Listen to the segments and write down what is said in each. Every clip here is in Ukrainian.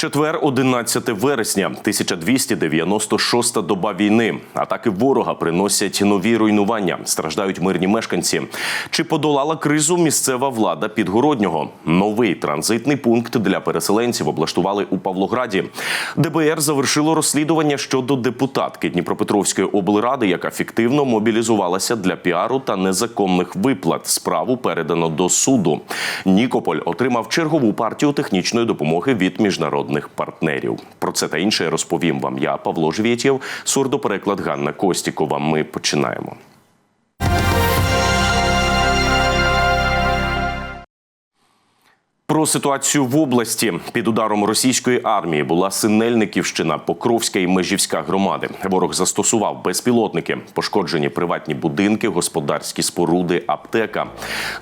Четвер, 11 вересня, 1296 доба війни. Атаки ворога приносять нові руйнування. Страждають мирні мешканці. Чи подолала кризу місцева влада Підгороднього? Новий транзитний пункт для переселенців облаштували у Павлограді. ДБР завершило розслідування щодо депутатки Дніпропетровської облради, яка фіктивно мобілізувалася для піару та незаконних виплат. Справу передано до суду. Нікополь отримав чергову партію технічної допомоги від міжнародних партнерів. Про це та інше розповім вам я, Павло Жвєтєв, сурдопереклад Ганна Костікова. Ми починаємо. Про ситуацію в області під ударом російської армії була Синельниківщина, Покровська і Межівська громади. Ворог застосував безпілотники, пошкоджені приватні будинки, господарські споруди, аптека.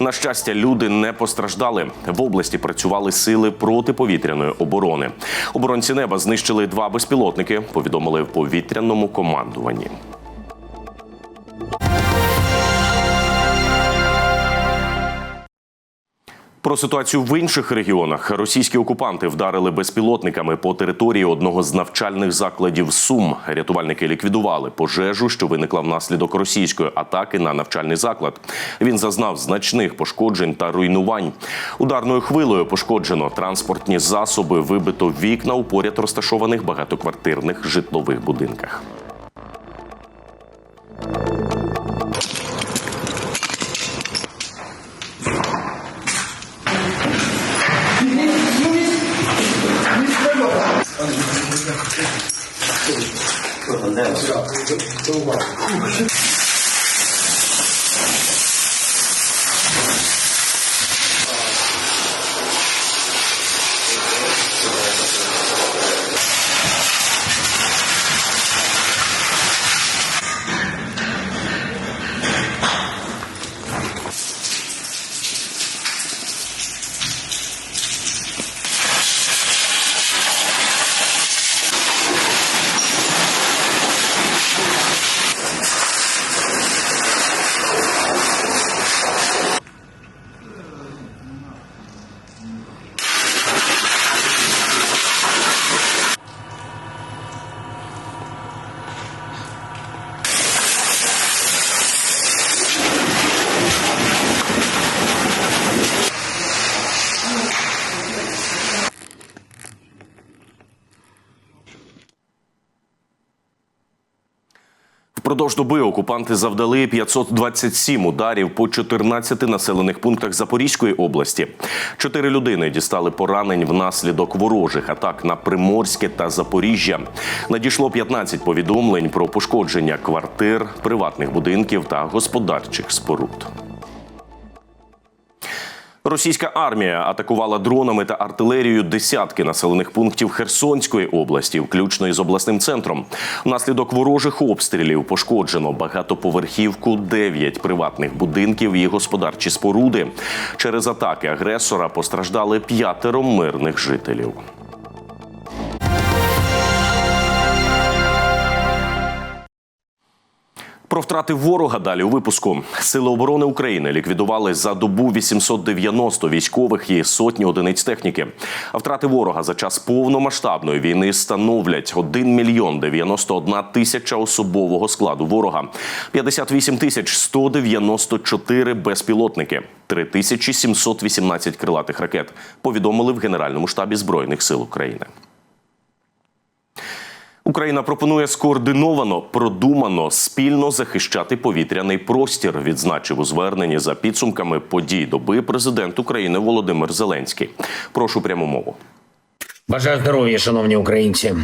На щастя, люди не постраждали. В області працювали сили протиповітряної оборони. Оборонці неба знищили два безпілотники. Повідомили в повітряному командуванні. Про ситуацію в інших регіонах російські окупанти вдарили безпілотниками по території одного з навчальних закладів Сум. Рятувальники ліквідували пожежу, що виникла внаслідок російської атаки на навчальний заклад. Він зазнав значних пошкоджень та руйнувань. Ударною хвилею пошкоджено транспортні засоби, вибито вікна у поряд розташованих багатоквартирних житлових будинках. 都管 Впродовж доби окупанти завдали 527 ударів по 14 населених пунктах Запорізької області. Чотири людини дістали поранень внаслідок ворожих атак на Приморське та Запоріжжя. Надійшло 15 повідомлень про пошкодження квартир, приватних будинків та господарчих споруд. Російська армія атакувала дронами та артилерією десятки населених пунктів Херсонської області, включно із обласним центром. Внаслідок ворожих обстрілів пошкоджено багатоповерхівку, 9 приватних будинків і господарчі споруди. Через атаки агресора постраждали п'ятеро мирних жителів. Про втрати ворога далі у випуску. Сили оборони України ліквідували за добу 890 військових і сотні одиниць техніки. А втрати ворога за час повномасштабної війни становлять 1 мільйон 91 тисяча особового складу ворога, 58 тисяч 194 безпілотники, 3718 крилатих ракет. Повідомили в Генеральному штабі збройних сил України. Україна пропонує скоординовано, продумано, спільно захищати повітряний простір. Відзначив у зверненні за підсумками подій доби президент України Володимир Зеленський. Прошу пряму мову. Бажаю здоров'я, шановні українці.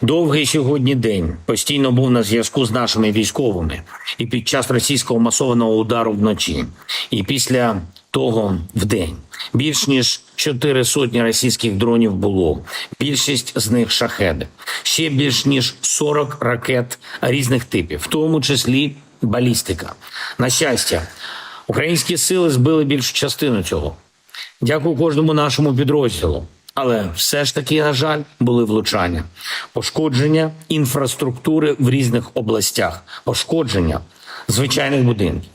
Довгий сьогодні день постійно був на зв'язку з нашими військовими і під час російського масованого удару вночі, і після того вдень. Більш ніж чотири сотні російських дронів було. Більшість з них шахеди. Ще більш ніж 40 ракет різних типів, в тому числі балістика. На щастя, українські сили збили більшу частину цього. Дякую кожному нашому підрозділу. Але все ж таки, на жаль, були влучання, пошкодження інфраструктури в різних областях, пошкодження звичайних будинків.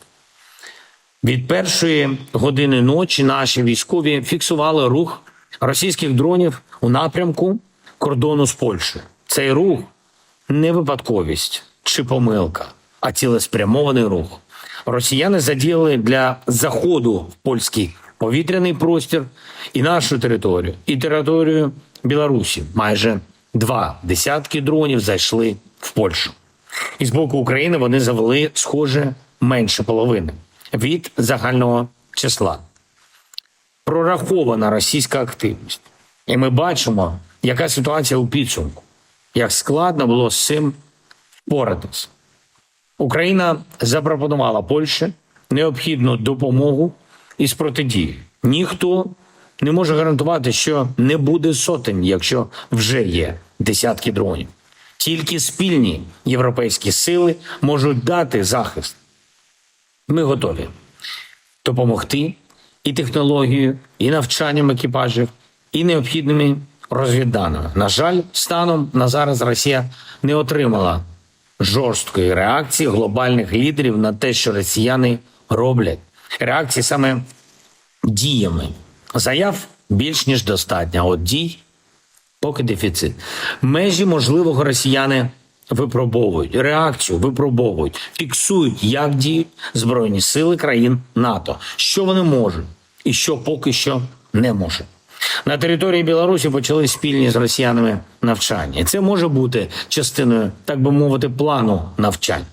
Від першої години ночі наші військові фіксували рух російських дронів у напрямку кордону з Польщею. Цей рух не випадковість чи помилка, а цілеспрямований рух. Росіяни задіяли для заходу в польський повітряний простір і нашу територію, і територію Білорусі. Майже два десятки дронів зайшли в Польщу. І з боку України вони завели, схоже, менше половини від загального числа. Прорахована російська активність. І ми бачимо, яка ситуація у підсумку, як складно було з цим впоратись. Україна запропонувала Польщі необхідну допомогу із протидії. Ніхто не може гарантувати, що не буде сотень, якщо вже є десятки дронів. Тільки спільні європейські сили можуть дати захист. Ми готові допомогти і технологією, і навчанням екіпажів, і необхідними розвідданими. На жаль, станом на зараз Росія не отримала жорсткої реакції глобальних лідерів на те, що росіяни роблять. Реакції саме діями. Заяв більш ніж достатньо, от дій поки дефіцит. Межі можливого росіяни випробовують, реакцію випробовують, фіксують, як діють збройні сили країн НАТО, що вони можуть і що поки що не можуть. На території Білорусі почали спільні з росіянами навчання. Це може бути частиною, так би мовити, плану навчань.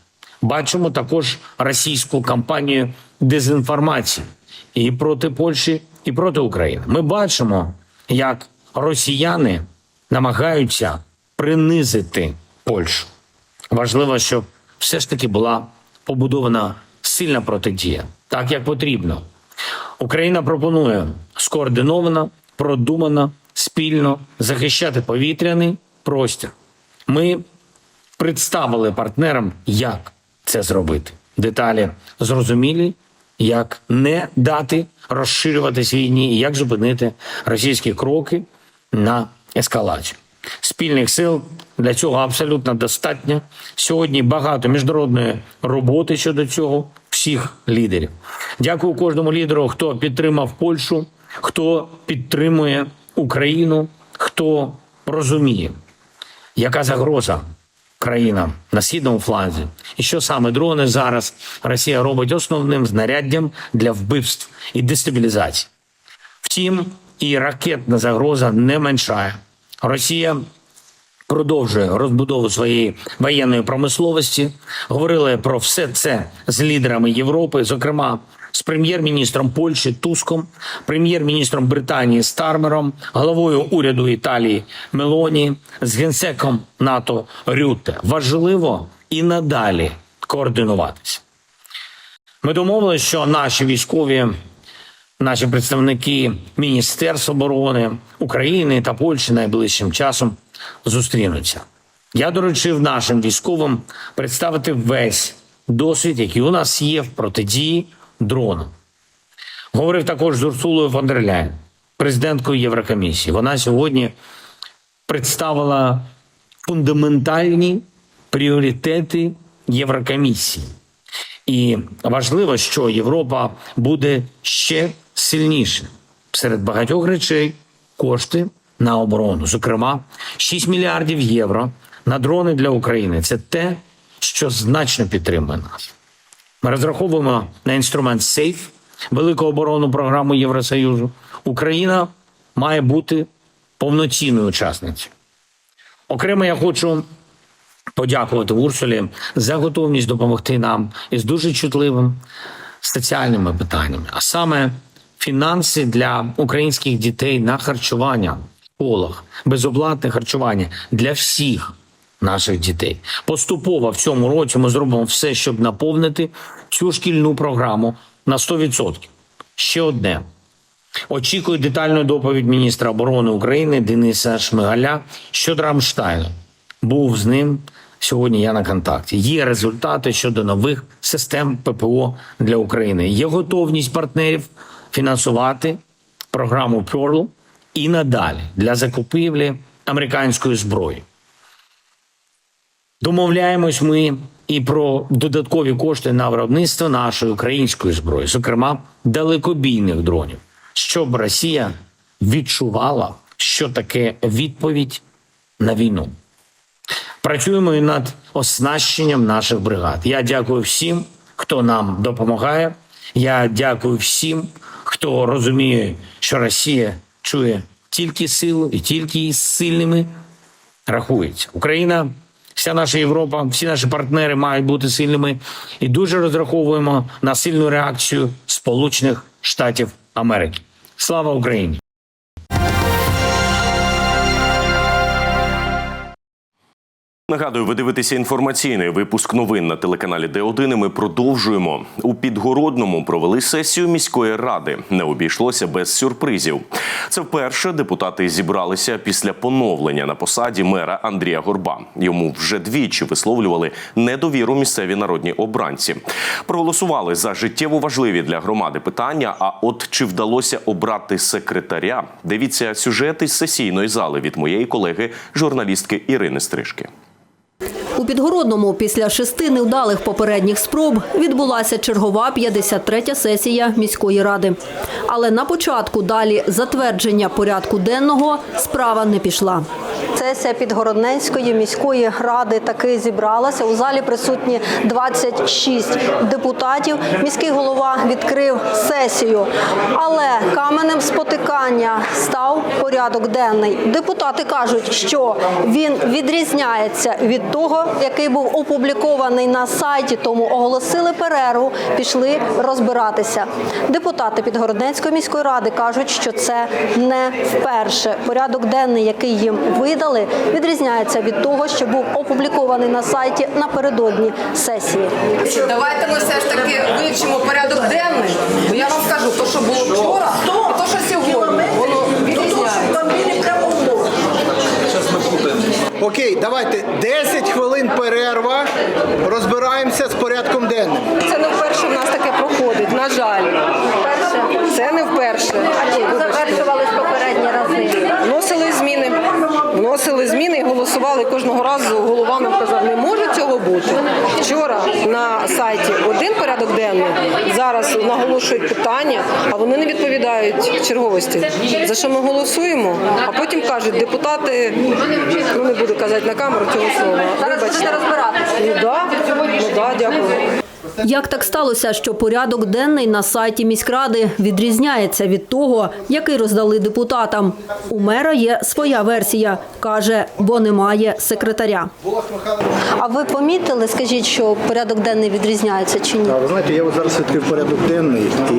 Бачимо також російську кампанію дезінформації і проти Польщі, і проти України. Ми бачимо, як росіяни намагаються принизити Польщу. Важливо, щоб все ж таки була побудована сильна протидія, так як потрібно. Україна пропонує скоординовано, продумано, спільно захищати повітряний простір. Ми представили партнерам, як це зробити. Деталі зрозумілі, як не дати розширюватись війні і як зупинити російські кроки на ескалацію. Спільних сил для цього абсолютно достатньо. Сьогодні багато міжнародної роботи щодо цього всіх лідерів. Дякую кожному лідеру, хто підтримав Польщу, хто підтримує Україну, хто розуміє, яка загроза країнам на східному фланзі, і що саме дрони зараз Росія робить основним знаряддям для вбивств і дестабілізації. Втім, і ракетна загроза не меншає. Росія продовжує розбудову своєї воєнної промисловості. Говорили про все це з лідерами Європи, зокрема з прем'єр-міністром Польщі Туском, прем'єр-міністром Британії Стармером, головою уряду Італії Мелоні, з генсеком НАТО Рютте. Важливо і надалі координуватися. Ми домовилися, що наші військові наші представники Міністерств оборони України та Польщі найближчим часом зустрінуться. Я доручив нашим військовим представити весь досвід, який у нас є в протидії дрону. Говорив також з Урсулою фон дер Ляйн, президенткою Єврокомісії. Вона сьогодні представила фундаментальні пріоритети Єврокомісії. І важливо, що Європа буде ще сильніше серед багатьох речей кошти на оборону. Зокрема, 6 мільярдів євро на дрони для України. Це те, що значно підтримує нас. Ми розраховуємо на інструмент SAFE, велику оборонну програму Євросоюзу. Україна має бути повноцінною учасницею. Окремо я хочу подякувати Урсулі за готовність допомогти нам із дуже чутливим соціальними питаннями, а саме фінанси для українських дітей на харчування в школах, безоплатне харчування для всіх наших дітей. Поступово в цьому році ми зробимо все, щоб наповнити цю шкільну програму на 100%. Ще одне. Очікую детальну доповідь міністра оборони України Дениса Шмигаля щодо Рамштайну. Був з ним сьогодні. Я на контакті. Є результати щодо нових систем ППО для України. Є готовність партнерів фінансувати програму Pearl і надалі для закупівлі американської зброї. Домовляємось ми і про додаткові кошти на виробництво нашої української зброї, зокрема далекобійних дронів, щоб Росія відчувала, що таке відповідь на війну. Працюємо і над оснащенням наших бригад. Я дякую всім, хто нам допомагає. Я дякую всім, хто розуміє, що Росія чує тільки силу і тільки із сильними рахується. Україна, вся наша Європа, всі наші партнери мають бути сильними і дуже розраховуємо на сильну реакцію Сполучених Штатів Америки. Слава Україні! Нагадую, ви дивитеся інформаційний випуск новин на телеканалі Д1. і Ми продовжуємо у Підгородному. Провели сесію міської ради. Не обійшлося без сюрпризів. Це вперше депутати зібралися після поновлення на посаді мера Андрія Горба. Йому вже двічі висловлювали недовіру місцеві народні обранці. Проголосували за життєво важливі для громади питання. А от чи вдалося обрати секретаря? Дивіться сюжет із сесійної зали від моєї колеги, журналістки Ірини Стрижки. У Підгородному після шести невдалих попередніх спроб відбулася чергова 53-я сесія міської ради. Але на початку далі затвердження порядку денного справа не пішла. Сесія Підгородненської міської ради таки зібралася. У залі присутні 26 депутатів. Міський голова відкрив сесію, але каменем спотикання став порядок денний. Депутати кажуть, що він відрізняється від того, який був опублікований на сайті. Тому оголосили перерву, пішли розбиратися. Депутати Підгородненської міської ради кажуть, що це не вперше. Порядок денний, який їм видали, відрізняється від того, що був опублікований на сайті напередодні сесії. Давайте ми все ж таки вивчимо порядок денний. Бо я вам скажу, то, що було вчора, і то, що сьогодні, воно відрізняється. Окей, давайте 10 хвилин перерва. Розбираємося з порядком денним. Це не вперше в нас таке проходить, на жаль. Це не вперше. завершувались попередні рази. Голосували кожного разу. Голова нам казав, не може цього бути. Вчора на сайті один порядок денний, зараз наголошують питання, а вони не відповідають черговості. За що ми голосуємо? А потім кажуть, депутати, ну не буду казати на камеру цього слова. Вибачте. Ну да, ну да, дякую. Як так сталося, що порядок денний на сайті міськради відрізняється від того, який роздали депутатам? У мера є своя версія. Каже, бо немає секретаря. А ви помітили, скажіть, що порядок денний відрізняється чи ні? Ви знаєте, я от зараз відкрив порядок денний і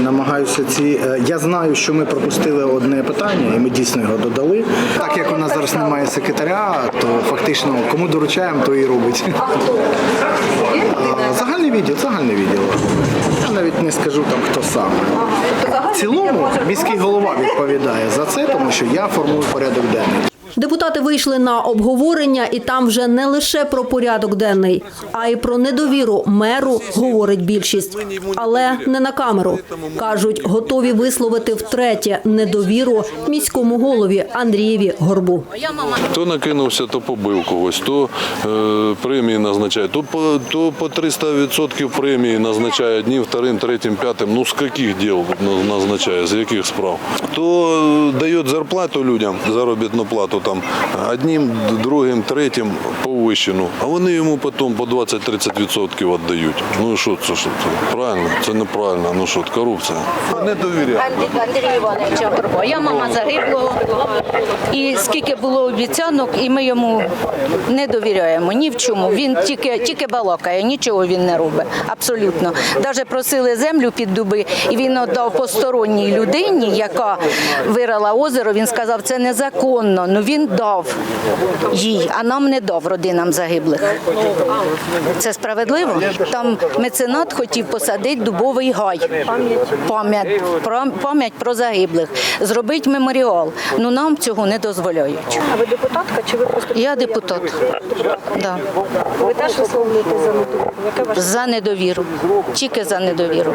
намагаюся ці. е, Я знаю, що ми пропустили одне питання, і ми дійсно його додали. Так як у нас зараз немає секретаря, то фактично кому доручаємо, то і робить. Загальний відділ, загальний відділ. Я навіть не скажу там хто саме. В цілому міський голова відповідає за це, тому що я формую порядок денний. Депутати вийшли на обговорення, і там вже не лише про порядок денний, а й про недовіру меру говорить більшість, але не на камеру. кажуть, готові висловити втретє недовіру міському голові Андрієві Горбу. То накинувся, то побив когось, то е, премії назначає, то по, то по 300% премії назначає одним, вторим, третім, п'ятим. Ну з яких діл на- назначає, з яких справ? То е, дає зарплату людям, заробітну плату там одним, другим, третім повищену, а вони йому потім по 20-30% віддають. Ну і що це? Що це? Правильно? Це неправильно. Ну що, корупція. Не довіряю. Андрій Івановича Горбо. Я мама загиблого. І скільки було обіцянок, і ми йому не довіряємо ні в чому. Він тільки, тільки балакає, нічого він не робить. Абсолютно. Навіть просили землю під дуби, і він віддав посторонній людині, яка вирила озеро. Він сказав, це незаконно. Ну він дав їй, а нам не дав родинам загиблих. Це справедливо? Там меценат хотів посадити дубовий гай. Пам'ять про пам'ять про загиблих. Зробити меморіал. Ну нам цього не дозволяють. А ви депутатка чи ви просто Я депутат. Да. ви теж висловлюєте за недовіру? Яке За недовіру. Тільки за недовіру.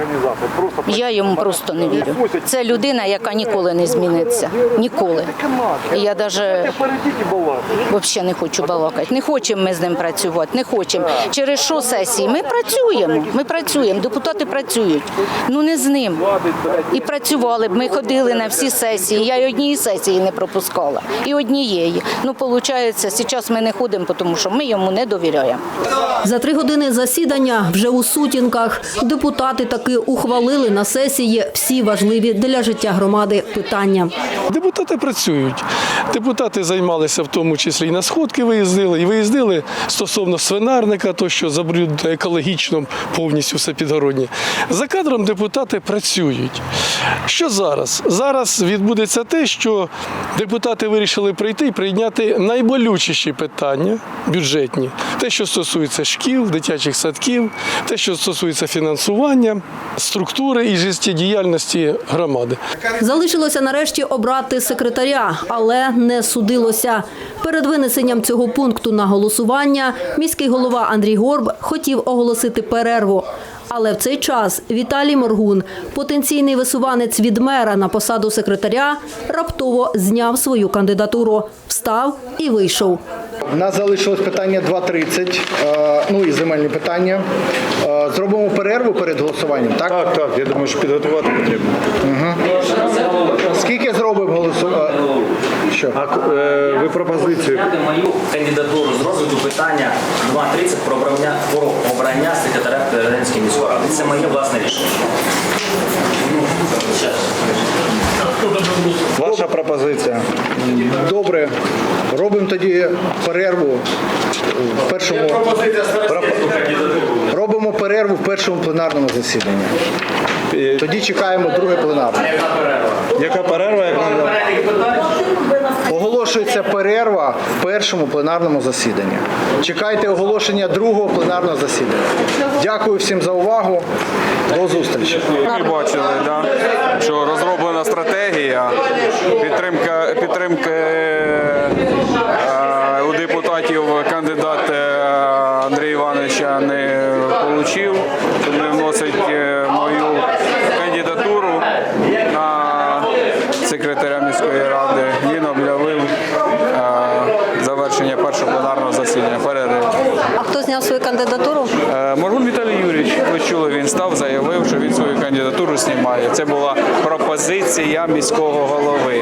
Я йому просто не вірю. Це людина, яка ніколи не зміниться. Ніколи. Я навіть Взагалі не хочу балакати. Не хочемо ми з ним працювати, не хочемо. Через що сесії? Ми працюємо. Ми працюємо, депутати працюють. Ну не з ним. І працювали б. Ми ходили на всі сесії. Я й однієї сесії не пропускала. І однієї. Ну, виходить, зараз ми не ходимо, тому що ми йому не довіряємо. За три години засідання вже у сутінках депутати таки ухвалили на сесії всі важливі для життя громади питання. Депутати працюють. Депутати займалися в тому числі і на сходки виїздили, і виїздили стосовно свинарника, то що забруднює екологічно повністю все підгородні. За кадром депутати працюють. Що зараз? Зараз відбудеться те, що депутати вирішили прийти і прийняти найболючіші питання бюджетні, те, що стосується шкіл, дитячих садків, те, що стосується фінансування, структури і життєдіяльності громади. Залишилося нарешті обрати секретаря, але не судилося. Перед винесенням цього пункту на голосування міський голова Андрій Горб хотів оголосити перерву. Але в цей час Віталій Моргун, потенційний висуванець від мера на посаду секретаря, раптово зняв свою кандидатуру, встав і вийшов. У нас залишилось питання 2.30, е, ну і земельні питання. Е, Зробимо перерву перед голосуванням, так? Так, так, я думаю, що підготувати потрібно. Скільки зробимо голосування? Що? А е, ви пропозицію? Зняти мою кандидатуру з розгляду питання 2.30 про обрання, про обрання секретаря Президентської міської ради. Це моє власне рішення. Ваша пропозиція. Добре, робимо тоді перерву в першому. Робимо перерву в першому пленарному засіданні. Тоді чекаємо друге пленарне. Яка перерва, як нам Оголошується перерва в першому пленарному засіданні. Чекайте оголошення другого пленарного засідання. Дякую всім за увагу. До зустрічі. Ми бачили, да, що розроблена стратегія, підтримка, підтримки він став, заявив, що він свою кандидатуру знімає. Це була пропозиція міського голови.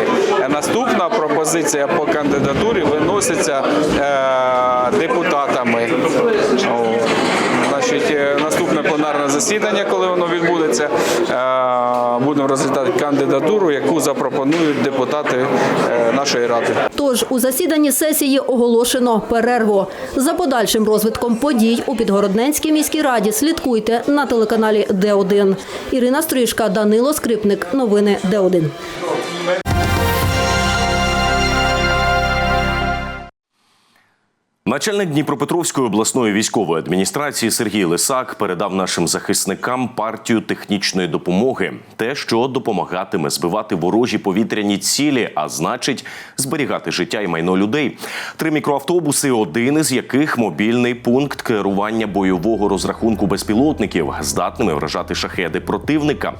Наступна пропозиція по кандидатурі виноситься е, депутатами. О, Значить, е, наступне пленарне засідання, коли воно відбудеться, е, будемо розглядати кандидатуру, яку запропонують депутати е, нашої ради. Тож у засіданні сесії оголошено перерву. За подальшим розвитком подій у Підгородненській міській раді слідкуйте на телеканалі Д1. Ірина Стрижка, Данило Скрипник. Новини Д1. Начальник Дніпропетровської обласної військової адміністрації Сергій Лисак передав нашим захисникам партію технічної допомоги, те, що допомагатиме збивати ворожі повітряні цілі, а значить зберігати життя і майно людей. Три мікроавтобуси, один із яких мобільний пункт керування бойового розрахунку безпілотників, здатними вражати шахеди противника.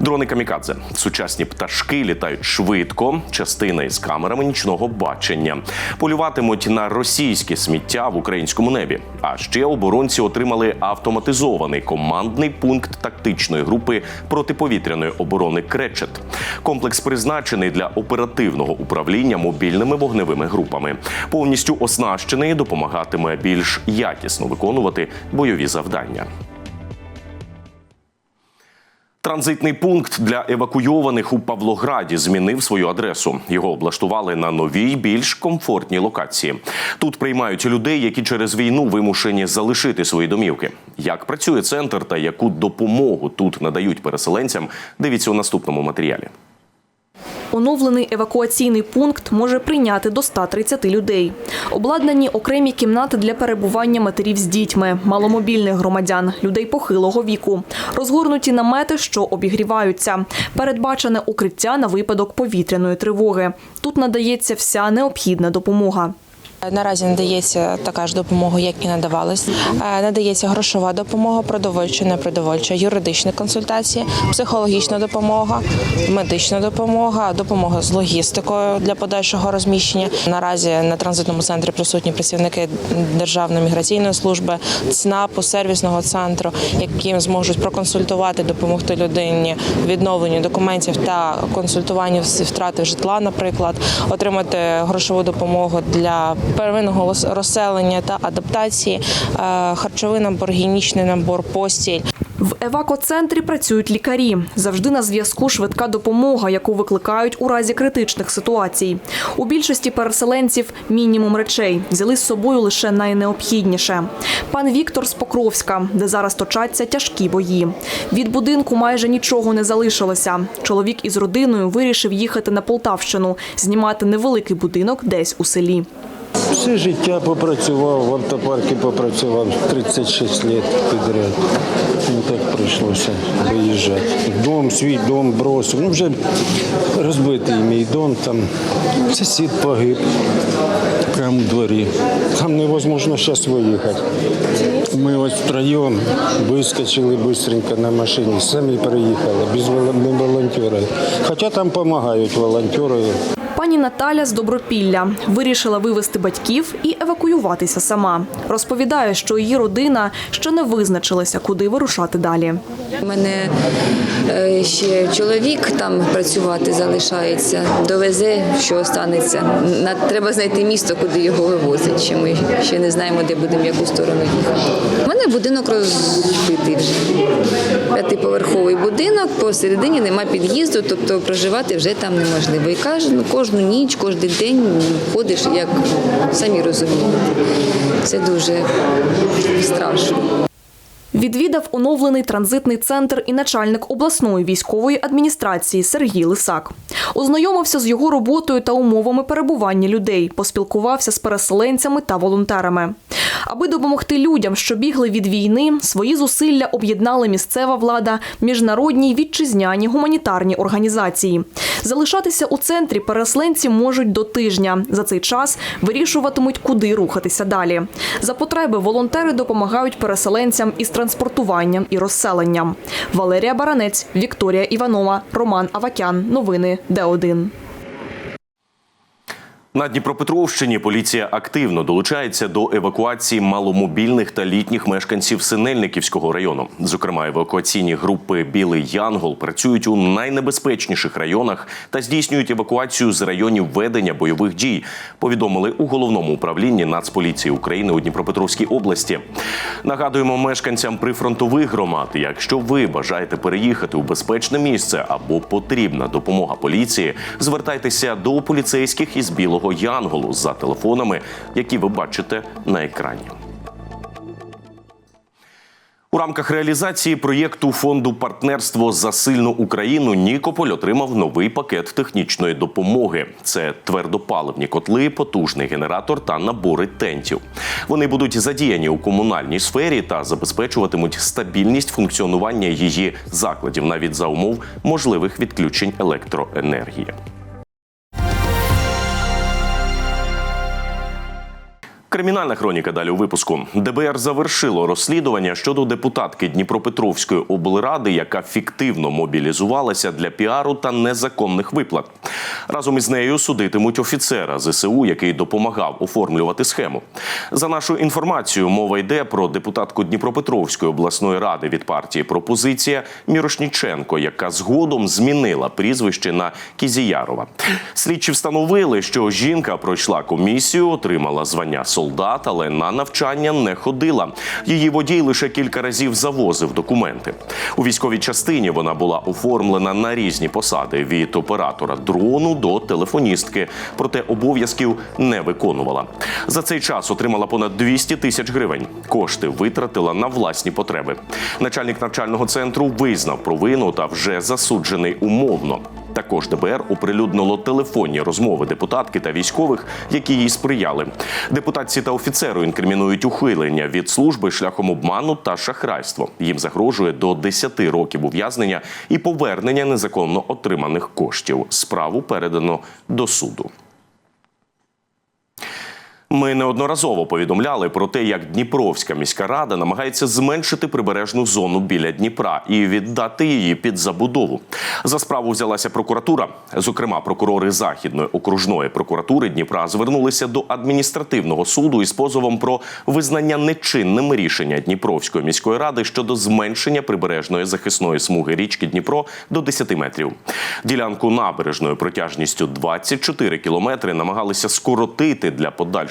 Дрони камікадзе, сучасні пташки літають швидко, частина із камерами нічного бачення. Полюватимуть на російське сміття в українському небі. А ще оборонці отримали автоматизований командний пункт тактичної групи протиповітряної оборони Кречет. Комплекс призначений для оперативного управління мобільними вогневими групами. Повністю оснащений допомагатиме більш якісно виконувати бойові завдання. Транзитний пункт для евакуйованих у Павлограді змінив свою адресу. Його облаштували на новій, більш комфортній локації. Тут приймають людей, які через війну вимушені залишити свої домівки. Як працює центр та яку допомогу тут надають переселенцям? Дивіться у наступному матеріалі. Оновлений евакуаційний пункт може прийняти до 130 людей. Обладнані окремі кімнати для перебування матерів з дітьми, маломобільних громадян, людей похилого віку, розгорнуті намети, що обігріваються, передбачене укриття на випадок повітряної тривоги. Тут надається вся необхідна допомога. Наразі надається така ж допомога, як і надавалась. Е, Надається грошова допомога, продовольча, непродовольча, юридичні консультації, психологічна допомога, медична допомога, допомога з логістикою для подальшого розміщення. Наразі на транзитному центрі присутні працівники Державної міграційної служби, ЦНАПу, сервісного центру, які зможуть проконсультувати, допомогти людині в відновленні документів та консультуванню втрати житла, наприклад, отримати грошову допомогу для первинного розселення та адаптації, е, харчовий набор, гігієнічний набор, постіль. В евакоцентрі працюють лікарі. Завжди на зв'язку швидка допомога, яку викликають у разі критичних ситуацій. У більшості переселенців мінімум речей взяли з собою лише найнеобхідніше. Пан Віктор з Покровська, де зараз точаться тяжкі бої. Від будинку майже нічого не залишилося. Чоловік із родиною вирішив їхати на Полтавщину, знімати невеликий будинок десь у селі. Все життя попрацював, в автопарку попрацював 36 років підряд. Ну так прийшлося виїжджати. Дом, свій дом бросив. Ну вже розбитий мій дом, там сусід погиб прямо в дворі. Там невозможно зараз виїхати. Ми ось втроєм вискочили швидко на машині, самі переїхали, без волон- без волонтерів. Хоча там допомагають волонтери. Пані Наталя з Добропілля вирішила вивезти батьків і евакуюватися сама. Розповідає, що її родина ще не визначилася, куди вирушати далі. У мене е, ще чоловік там працювати залишається, довезе, що станеться. Треба знайти місто, куди його вивозять. Ще ми ще не знаємо, де будемо, в яку сторону їхати. У мене будинок розбитий вже. П'ятиповерховий будинок, посередині нема під'їзду, тобто проживати вже там неможливо. І кожну, кожну ніч, кожен день ходиш, як самі розумієте. Це дуже страшно. Відвідав оновлений транзитний центр і начальник обласної військової адміністрації Сергій Лисак. Ознайомився з його роботою та умовами перебування людей, поспілкувався з переселенцями та волонтерами. Аби допомогти людям, що бігли від війни, свої зусилля об'єднали місцева влада, міжнародні й вітчизняні гуманітарні організації. Залишатися у центрі переселенці можуть до тижня. За цей час вирішуватимуть, куди рухатися далі. За потреби волонтери допомагають переселенцям із транспортуванням і розселенням. Валерія Баранець, Вікторія Іванова, Роман Авакян. Новини Д1. На Дніпропетровщині поліція активно долучається до евакуації маломобільних та літніх мешканців Синельниківського району. Зокрема, евакуаційні групи Білий Янгол працюють у найнебезпечніших районах та здійснюють евакуацію з районів ведення бойових дій. Повідомили у головному управлінні Нацполіції України у Дніпропетровській області. Нагадуємо мешканцям прифронтових громад, якщо ви бажаєте переїхати у безпечне місце або потрібна допомога поліції, звертайтеся до поліцейських із Білого Янголу за телефонами, які ви бачите на екрані. У рамках реалізації проєкту фонду партнерство за сильну Україну Нікополь отримав новий пакет технічної допомоги. Це твердопаливні котли, потужний генератор та набори тентів. Вони будуть задіяні у комунальній сфері та забезпечуватимуть стабільність функціонування її закладів навіть за умов можливих відключень електроенергії. Кримінальна хроніка далі у випуску. ДБР завершило розслідування щодо депутатки Дніпропетровської облради, яка фіктивно мобілізувалася для піару та незаконних виплат. Разом із нею судитимуть офіцера ЗСУ, який допомагав оформлювати схему. За нашою інформацією, мова йде про депутатку Дніпропетровської обласної ради від партії Пропозиція Мірошніченко, яка згодом змінила прізвище на Кізіярова. Слідчі встановили, що жінка пройшла комісію, отримала звання солдат, але на навчання не ходила. Її водій лише кілька разів завозив документи. У військовій частині вона була оформлена на різні посади від оператора дрону до телефоністки, проте обов'язків не виконувала. За цей час отримала понад 200 тисяч гривень. Кошти витратила на власні потреби. Начальник навчального центру визнав провину та вже засуджений умовно. Також ДБР оприлюднило телефонні розмови депутатки та військових, які їй сприяли. Депутатці та офіцеру інкримінують ухилення від служби шляхом обману та шахрайство. Їм загрожує до 10 років ув'язнення і повернення незаконно отриманих коштів. Справу передано до суду. Ми неодноразово повідомляли про те, як Дніпровська міська рада намагається зменшити прибережну зону біля Дніпра і віддати її під забудову. За справу взялася прокуратура. Зокрема, прокурори Західної окружної прокуратури Дніпра звернулися до адміністративного суду із позовом про визнання нечинним рішення Дніпровської міської ради щодо зменшення прибережної захисної смуги річки Дніпро до 10 метрів. Ділянку набережною протяжністю 24 кілометри намагалися скоротити для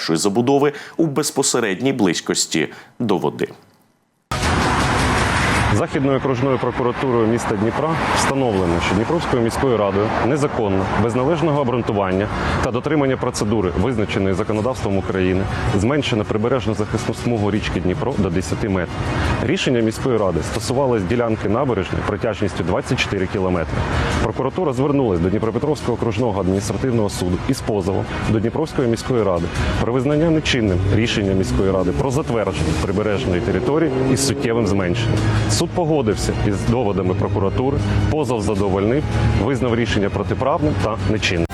подальшої забудови у безпосередній близькості до води. Західною окружною прокуратурою міста Дніпра встановлено, що Дніпровською міською радою незаконно, без належного обґрунтування та дотримання процедури, визначеної законодавством України, зменшено прибережну захисну смугу річки Дніпро до 10 метрів. Рішення міської ради стосувалось ділянки набережної протяжністю 24 кілометри. Прокуратура звернулась до Дніпропетровського окружного адміністративного суду із позовом до Дніпровської міської ради про визнання нечинним рішення міської ради про затвердження прибережної території із суттєвим зменшенням. Суд погодився із доводами прокуратури, позов задовольнив, визнав рішення протиправним та нечинним.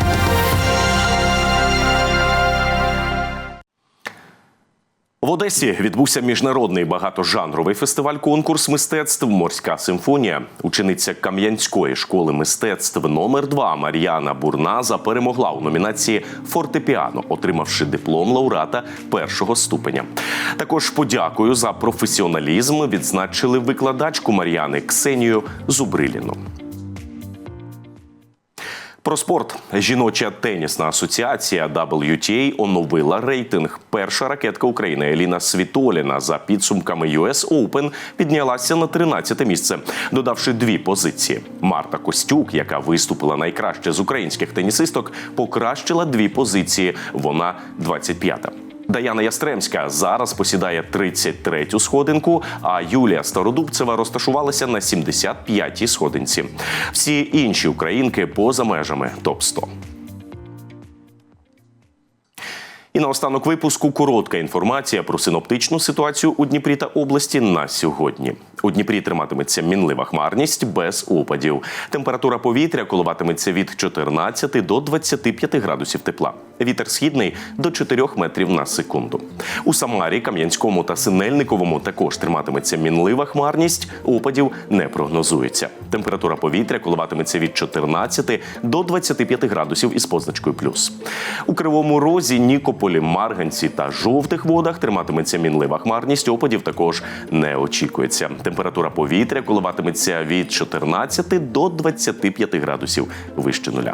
В Одесі відбувся міжнародний багатожанровий фестиваль-конкурс мистецтв Морська симфонія. Учениця Кам'янської школи мистецтв номер 2 Мар'яна Бурназа перемогла у номінації Фортепіано, отримавши диплом лауреата першого ступеня. Також подякою за професіоналізм відзначили викладачку Мар'яни Ксенію Зубриліну. Про спорт жіноча тенісна асоціація WTA оновила рейтинг. Перша ракетка України Еліна Світоліна за підсумками US Open піднялася на 13 місце, додавши дві позиції. Марта Костюк, яка виступила найкраще з українських тенісисток, покращила дві позиції. Вона 25-та. Даяна Ястремська зараз посідає 33-ю сходинку, а Юлія Стародубцева розташувалася на 75-й сходинці. Всі інші українки поза межами топ 100 І наостанок випуску коротка інформація про синоптичну ситуацію у Дніпрі та області на сьогодні. У Дніпрі триматиметься мінлива хмарність без опадів. Температура повітря коливатиметься від 14 до 25 градусів тепла. Вітер східний до 4 метрів на секунду. У Самарі, Кам'янському та Синельниковому також триматиметься мінлива хмарність. Опадів не прогнозується. Температура повітря коливатиметься від 14 до 25 градусів із позначкою плюс. У Кривому Розі, Нікополі, Марганці та жовтих водах триматиметься мінлива хмарність. Опадів також не очікується. Температура повітря коливатиметься від 14 до 25 градусів вище нуля.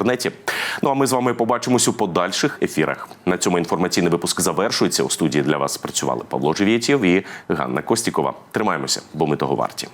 інтернеті. Ну а ми з вами побачимось у подальших ефірах. На цьому інформаційний випуск завершується. У студії для вас працювали Павло Живєтєв і Ганна Костікова. Тримаємося, бо ми того варті.